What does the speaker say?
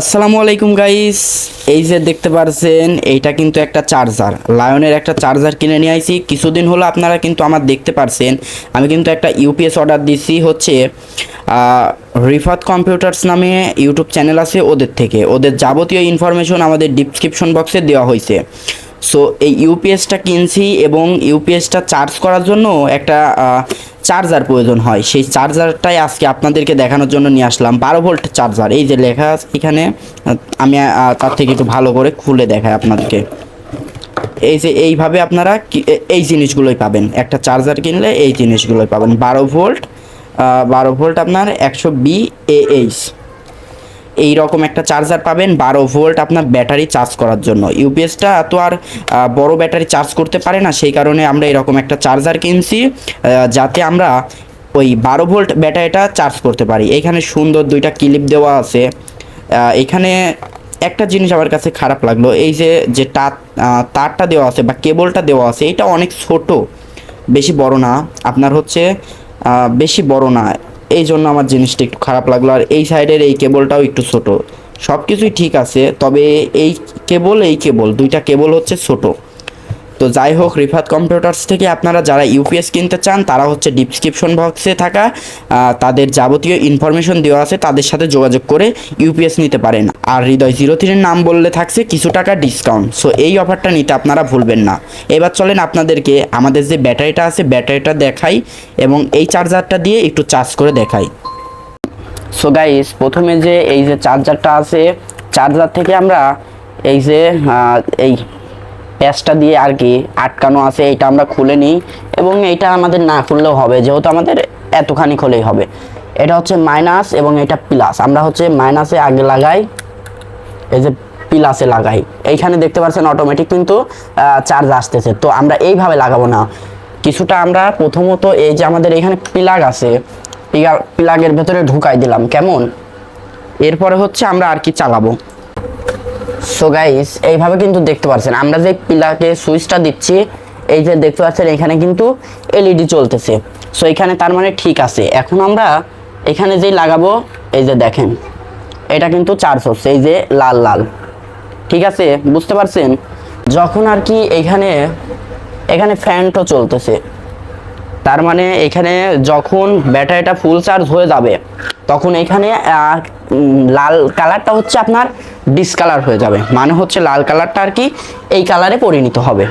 আসসালামু আলাইকুম গাইস এই যে দেখতে পারছেন, এইটা কিন্তু একটা চার্জার লায়নের একটা চার্জার কিনে নিয়ে আইছি। কিছুদিন হলো আপনারা কিন্তু আমার দেখতে পারছেন। আমি কিন্তু একটা ইউপিএস অর্ডার দিছি হচ্ছে রিফাত কম্পিউটার্স নামে ইউটিউব চ্যানেল আছে ওদের থেকে। ওদের যাবতীয় ইনফরমেশন আমাদের ডিসক্রিপশন বক্সে দেওয়া হয়েছে সো এই ইউপিএসটা কিনছি এবং ইউপিএসটা চার্জ করার জন্য একটা চার্জার প্রয়োজন হয়। সেই চার্জারটাই আজকে আপনাদেরকে দেখানোর জন্য নিয়ে আসলাম। বারো ভোল্ট চার্জার। এই যে লেখা এখানে, আমি তার থেকে একটু ভালো করে খুলে দেখাই আপনাদেরকে। এই যে এইভাবে আপনারা এই জিনিসগুলোই পাবেন। একটা চার্জার কিনলে এই জিনিসগুলোই পাবেন। বারো ভোল্ট বারো ভোল্ট আপনার একশো বি এইচ। এই রকম একটা চার্জার পাবেন, বারো ভোল্ট আপনার ব্যাটারি চার্জ করার জন্য। ইউপিএসটা তো আর বড় ব্যাটারি চার্জ করতে পারে না, সেই কারণে আমরা এরকম একটা চার্জার কিনছি যাতে আমরা ওই বারো ভোল্ট ব্যাটারিটা চার্জ করতে পারি। এখানে সুন্দর দুইটা ক্লিপ দেওয়া আছে। এখানে একটা জিনিস আমার কাছে খারাপ লাগল, এই যে যে তার তারটা দেওয়া আছে বা কেবলটা দেওয়া আছে, এটা অনেক ছোট, বেশি বড় না, আপনার হচ্ছে বেশি বড় না। এই জন্য আমার জিনিসটা একটু খারাপ লাগল। আর এই সাইডের এই কেবলটাও একটু ছোট। সব কিছুই ঠিক আছে, তবে এই কেবল এই কেবল, দুইটা কেবল হচ্ছে ছোট। তো যাই হোক, রিফাত কম্পিউটার্স থেকে আপনারা যারা ইউপিএস কিনতে চান, তারা হচ্ছে ডিসক্রিপশন বক্সে থাকা তাদের যাবতীয় ইনফরমেশন দেওয়া আছে, তাদের সাথে যোগাযোগ করে ইউপিএস নিতে পারেন। আর হৃদয় জিরো থ্রির নাম বললে থাকছে কিছু টাকা ডিসকাউন্ট সো এই অফারটা নিতে আপনারা ভুলবেন না। এবার চলেন আপনাদেরকে আমাদের যে ব্যাটারিটা আছে ব্যাটারিটা দেখাই এবং এই চার্জারটা দিয়ে একটু চার্জ করে দেখাই। সো গাইস প্রথমে যে এই যে চার্জারটা আছে চার্জার থেকে আমরা এই যে এই প্যাচটা দিয়ে আর কি আটকানো আছে এটা আমরা খুলে নিই এবং এটা আমাদের না খুললেও হবে, যেহেতু আমাদের এতখানি খুলেই হবে। এটা হচ্ছে মাইনাস এবং এটা প্লাস আমরা হচ্ছে মাইনাসে আগে লাগাই, এই যে প্লাসে লাগাই। এইখানে দেখতে পাচ্ছেন অটোমেটিক কিন্তু চার্জ আসতেছে, তো আমরা এইভাবে লাগাবো না। কিছুটা আমরা প্রথমত এই যে আমাদের এখানে প্লাগ আছে প্লাগের ভেতরে ঢুকাই দিলাম, কেমন? এরপরে হচ্ছে আমরা আর কি চালাবো। সো গাইস এইভাবে কিন্তু দেখতে পাচ্ছেন আমরা যে পিলাকে সুইচটা দিচ্ছি, এই যে দেখতে পাচ্ছেন, এখানে কিন্তু এলইডি চলতেছে। সো এখানে তার মানে ঠিক আছে। এখন আমরা এখানে যেই লাগাবো, এই যে দেখেন, এটা কিন্তু চার্জ হচ্ছে, এই যে লাল লাল। ঠিক আছে? বুঝতে পারছেন? যখন আর কি এখানে এখানে ফ্যানটা চলতেছে। তার মানে এখানে যখন ব্যাটারিটা ফুল চার্জ হয়ে যাবে, তখন এখানে লাল কালারটা হচ্ছে আপনার ডিসকালার হয়ে যাবে। মানে হচ্ছে লাল কালারটা আর কি এই কালারে পরিণত হবে।